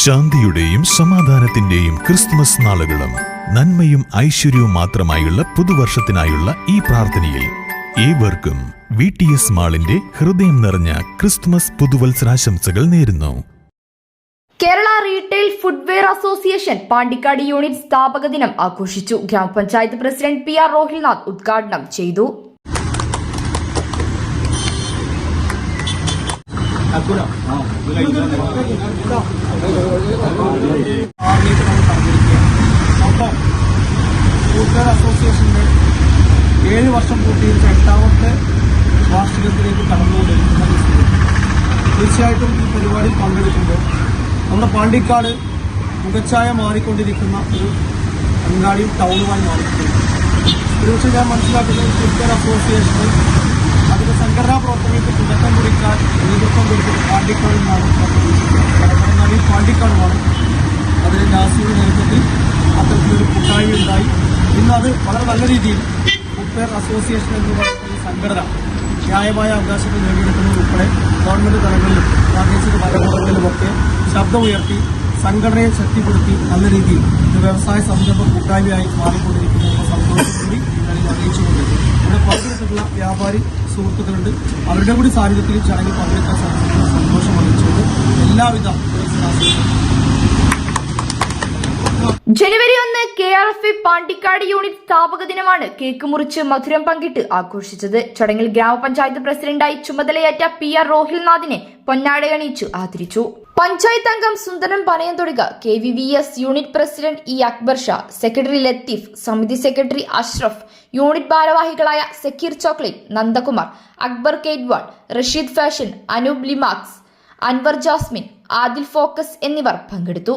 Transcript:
ശാന്തിയുടെയും സമാധാനത്തിന്റെയും ക്രിസ്തുമസ് നാളുകളും നന്മയും ഐശ്വര്യവും മാത്രമായുള്ള പുതുവർഷത്തിനായുള്ള ഈ പ്രാർത്ഥനയിൽ ഏവർക്കും വി ടി എസ് മാളിന്റെ ഹൃദയം നിറഞ്ഞ ക്രിസ്തുമസ് പുതുവത്സരാശംസകൾ നേരുന്നു. Kerala retail footwear association Pandikkad unit സ്ഥാപക ദിനം ആഘോഷിച്ചു. ഗ്രാമപഞ്ചായത്ത് പ്രസിഡന്റ് പി ആർ റോഹിൽനാഥ് ഉദ്ഘാടനം ചെയ്തു. ഒപ്പം കൂട്ടുകാർ അസോസിയേഷന്റെ ഏഴ് വർഷം പൂർത്തീകരിച്ച എട്ടാമത്തെ വാർഷികത്തിലേക്ക് കടന്നുകൊണ്ടിരിക്കുന്ന. തീർച്ചയായിട്ടും ഈ പരിപാടിയിൽ പങ്കെടുക്കുമ്പോൾ നമ്മുടെ പാണ്ടിക്കാട് മുഖച്ഛായ മാറിക്കൊണ്ടിരിക്കുന്ന ഒരു അങ്കാടിയും ടൗണുമായി മാറിക്കൊണ്ടിരിക്കുന്നു ഒരുപക്ഷെ ഞാൻ മനസ്സിലാക്കുന്നത് കൂട്ടുകാർ അസോസിയേഷന് അതിന്റെ സംഘടനാ പ്രവർത്തനങ്ങൾക്ക് തുടക്കം കുറിക്കാൻ നേതൃത്വം കൊടുത്തത് പാണ്ടിക്കാട് നിന്നാണ് ഞാൻ കാരണം ഈ പാണ്ടിക്കാടുമാണ് അതിന് നാസിയുടെ നേതൃത്വത്തിൽ അത്തരത്തിലൊരു കൂട്ടായ്മ ഉണ്ടായി. ഇന്ന് അത് വളരെ നല്ല രീതിയിൽ ഫുട്വെയർ അസോസിയേഷൻ എന്ന് പറയുന്ന ഈ സംഘടന ന്യായമായ അവകാശങ്ങൾ നേടിയെടുക്കുന്നത് ഉൾപ്പെടെ ഗവൺമെന്റ് തലങ്ങളിലും പ്രാദേശിക ഭരണകൂടങ്ങളിലുമൊക്കെ ശബ്ദമുയർത്തി സംഘടനയെ ശക്തിപ്പെടുത്തി നല്ല രീതിയിൽ ഇത് വ്യവസായ സംരംഭ കൂട്ടായ്മയായി മാറിക്കൊണ്ടിരിക്കുന്നു സന്തോഷം കൂടി ഇന്നലെ അറിയിച്ചുകൊണ്ട് ഇവിടെ പങ്കെടുത്തിട്ടുള്ള വ്യാപാരി സുഹൃത്തുക്കളുണ്ട്. അവരുടെ കൂടി സാന്നിധ്യത്തിൽ ചടങ്ങിൽ പങ്കെടുക്കാൻ സാധിക്കുന്ന സന്തോഷം അറിയിച്ചുകൊണ്ട് എല്ലാവിധ ജനുവരി ഒന്ന് K R F Pandikkad unit സ്ഥാപക ദിനമാണ് കേക്ക് മുറിച്ച് മധുരം പങ്കിട്ട് ആഘോഷിച്ചത്. ചടങ്ങിൽ ഗ്രാമപഞ്ചായത്ത് പ്രസിഡന്റായി ചുമതലയേറ്റ പി ആർ റോഹിൽനാഥിനെ പൊന്നാടയണിയിച്ചു ആദരിച്ചു. പഞ്ചായത്ത് അംഗം Sundaran Panayanthodika K V V S unit president E Akbar Shah secretary Latheef സമിതി സെക്രട്ടറി അഷ്റഫ് യൂണിറ്റ് ഭാരവാഹികളായ Zakir chocolate Nandakumar Akbar കേഡ്വാൾ Rasheed fashion Anoop Limax Anwar Jasmine Adil focus എന്നിവർ പങ്കെടുത്തു.